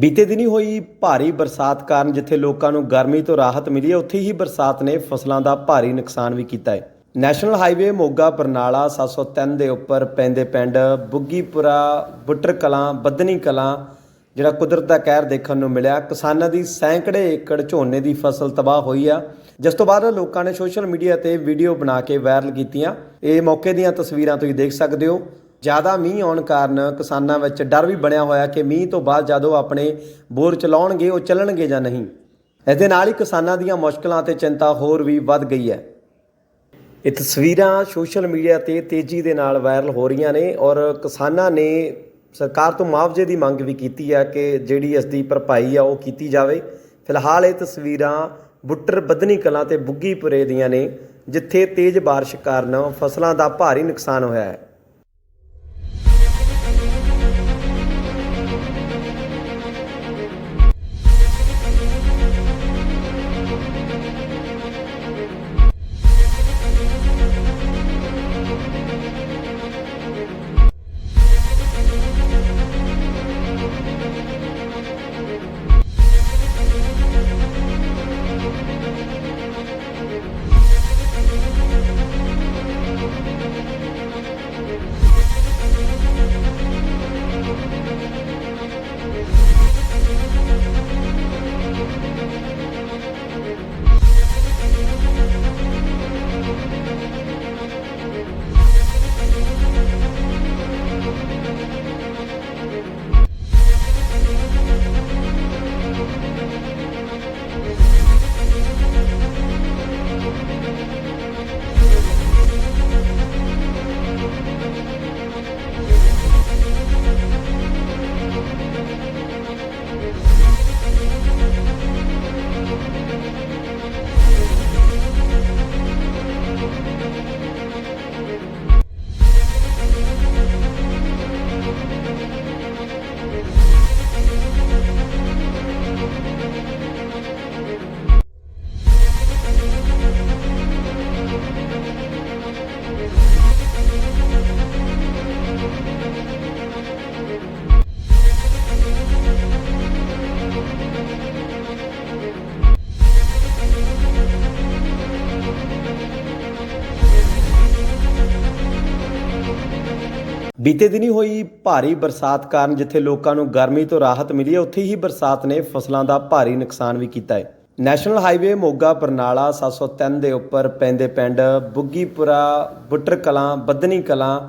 ਬੀਤੇ ਦਿਨੀ ਹੋਈ ਭਾਰੀ ਬਰਸਾਤ ਕਾਰਨ ਜਿੱਥੇ ਲੋਕਾਂ ਨੂੰ ਗਰਮੀ ਤੋਂ ਰਾਹਤ ਮਿਲੀ ਹੈ, ਉੱਥੇ ਹੀ ਬਰਸਾਤ ਨੇ ਫਸਲਾਂ ਦਾ ਭਾਰੀ ਨੁਕਸਾਨ ਵੀ ਕੀਤਾ ਹੈ। ਨੈਸ਼ਨਲ ਹਾਈਵੇ ਮੋਗਾ ਬਰਨਾਲਾ 703 ਦੇ ਉੱਪਰ ਪੈਂਦੇ ਪਿੰਡ ਬੁੱਗੀਪੁਰਾ ਬੁੱਟਰ ਕਲਾਂ ਬੱਦਨੀ ਕਲਾਂ ਜਿਹੜਾ ਕੁਦਰਤ ਦਾ ਕਹਿਰ ਦੇਖਣ ਨੂੰ ਮਿਲਿਆ, ਕਿਸਾਨਾਂ ਦੀ ਸੈਂਕੜੇ ਏਕੜ ਝੋਨੇ ਦੀ ਫਸਲ ਤਬਾਹ ਹੋਈ ਆ। ਜਿਸ ਤੋਂ ਬਾਅਦ ਲੋਕਾਂ ਨੇ ਸੋਸ਼ਲ ਮੀਡੀਆ ਤੇ ਵੀਡੀਓ ਬਣਾ ਕੇ ਵਾਇਰਲ ਕੀਤੀਆਂ। ਇਹ ਮੌਕੇ ਦੀਆਂ ਤਸਵੀਰਾਂ ਤੁਸੀਂ ਦੇਖ ਸਕਦੇ ਹੋ। ਜ਼ਿਆਦਾ ਮੀਂਹ ਆਉਣ ਕਾਰਨ ਕਿਸਾਨਾਂ ਵਿੱਚ ਡਰ ਵੀ ਬਣਿਆ ਹੋਇਆ ਕਿ ਮੀਂਹ ਤੋਂ ਬਾਅਦ ਜਦੋਂ ਆਪਣੇ ਬੋਰ ਚਲਾਉਣਗੇ, ਉਹ ਚੱਲਣਗੇ ਜਾਂ ਨਹੀਂ। ਇਸ ਦੇ ਨਾਲ ਹੀ ਕਿਸਾਨਾਂ ਦੀਆਂ ਮੁਸ਼ਕਲਾਂ ਤੇ ਚਿੰਤਾ ਹੋਰ ਵੀ ਵੱਧ ਗਈ ਹੈ। ਇਹ ਤਸਵੀਰਾਂ ਸੋਸ਼ਲ ਮੀਡੀਆ ਤੇ ਤੇਜ਼ੀ ਦੇ ਨਾਲ ਵਾਇਰਲ ਹੋ ਰਹੀਆਂ ਨੇ ਔਰ ਕਿਸਾਨਾਂ ਨੇ ਸਰਕਾਰ ਤੋਂ ਮੁਆਵਜ਼ੇ ਦੀ ਮੰਗ ਵੀ ਕੀਤੀ ਹੈ ਕਿ ਜਿਹੜੀ ਇਸ ਦੀ ਭਰਪਾਈ ਆ ਉਹ ਕੀਤੀ ਜਾਵੇ। ਫਿਲਹਾਲ ਇਹ ਤਸਵੀਰਾਂ ਬੁੱਟਰ ਬੱਦਨੀ ਕਲਾਂ ਤੇ ਬੁੱਗੀਪੁਰੇ ਦੀਆਂ ਨੇ, ਜਿੱਥੇ ਤੇਜ਼ ਬਾਰਿਸ਼ ਕਾਰਨ ਫਸਲਾਂ ਦਾ ਭਾਰੀ ਨੁਕਸਾਨ ਹੋਇਆ ਹੈ। ਬੀਤੇ ਦਿਨੀ ਹੋਈ ਭਾਰੀ ਬਰਸਾਤ ਕਾਰਨ ਜਿੱਥੇ ਲੋਕਾਂ ਨੂੰ ਗਰਮੀ ਤੋਂ ਰਾਹਤ ਮਿਲੀ ਹੈ, ਉੱਥੇ ਹੀ ਬਰਸਾਤ ਨੇ ਫਸਲਾਂ ਦਾ ਭਾਰੀ ਨੁਕਸਾਨ ਵੀ ਕੀਤਾ ਹੈ। ਨੈਸ਼ਨਲ ਹਾਈਵੇ ਮੋਗਾ ਬਰਨਾਲਾ 703 ਦੇ ਉੱਪਰ ਪੈਂਦੇ ਪਿੰਡ ਬੁੱਗੀਪੁਰਾ ਬੁੱਟਰ ਕਲਾਂ ਬੱਦਨੀ ਕਲਾਂ,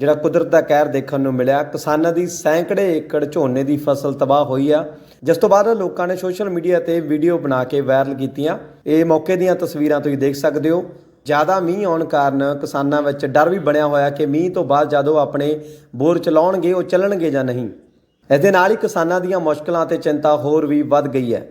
ਜਿਹੜਾ ਕੁਦਰਤ ਦਾ ਕਹਿਰ ਦੇਖਣ ਨੂੰ ਮਿਲਿਆ, ਕਿਸਾਨਾਂ ਦੀ ਸੈਂਕੜੇ ਏਕੜ ਝੋਨੇ ਦੀ ਫਸਲ ਤਬਾਹ ਹੋਈ ਆ। ਜਿਸ ਤੋਂ ਬਾਅਦ ਲੋਕਾਂ ਨੇ ਸੋਸ਼ਲ ਮੀਡੀਆ ਤੇ ਵੀਡੀਓ ਬਣਾ ਕੇ ਵਾਇਰਲ ਕੀਤੀਆਂ। ਇਹ ਮੌਕੇ ਦੀਆਂ ਤਸਵੀਰਾਂ ਤੁਸੀਂ ਦੇਖ ਸਕਦੇ ਹੋ। ਜ਼ਿਆਦਾ ਮੀਂਹ ਆਉਣ ਕਾਰਨ ਕਿਸਾਨਾਂ ਵਿੱਚ ਡਰ ਵੀ ਬਣਿਆ ਹੋਇਆ ਕਿ ਮੀਂਹ ਤੋਂ ਬਾਅਦ ਜਦੋਂ ਆਪਣੇ ਬੋਰ ਚਲਾਉਣਗੇ, ਉਹ ਚੱਲਣਗੇ ਜਾਂ ਨਹੀਂ। ਇਸ ਦੇ ਨਾਲ ਹੀ ਕਿਸਾਨਾਂ ਦੀਆਂ ਮੁਸ਼ਕਲਾਂ ਤੇ ਚਿੰਤਾ ਹੋਰ ਵੀ ਵੱਧ ਗਈ ਹੈ।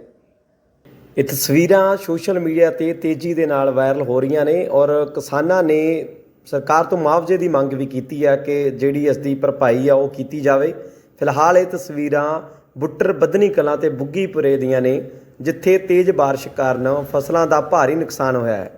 ਇਹ ਤਸਵੀਰਾਂ ਸੋਸ਼ਲ ਮੀਡੀਆ ਤੇ ਤੇਜ਼ੀ ਦੇ ਨਾਲ ਵਾਇਰਲ ਹੋ ਰਹੀਆਂ ਨੇ ਔਰ ਕਿਸਾਨਾਂ ਨੇ ਸਰਕਾਰ ਤੋਂ ਮੁਆਵਜ਼ੇ ਦੀ ਮੰਗ ਵੀ ਕੀਤੀ ਹੈ ਕਿ ਜਿਹੜੀ ਇਸ ਦੀ ਭਰਪਾਈ ਆ, ਉਹ ਕੀਤੀ ਜਾਵੇ। ਫਿਲਹਾਲ ਇਹ ਤਸਵੀਰਾਂ ਬੁੱਟਰ ਬੱਦਨੀ ਕਲਾਂ ਤੇ ਬੁੱਗੀਪੁਰੇ ਦੀਆਂ ਨੇ, ਜਿੱਥੇ ਤੇਜ਼ ਬਾਰਿਸ਼ ਕਾਰਨ ਫਸਲਾਂ ਦਾ ਭਾਰੀ ਨੁਕਸਾਨ ਹੋਇਆ ਹੈ।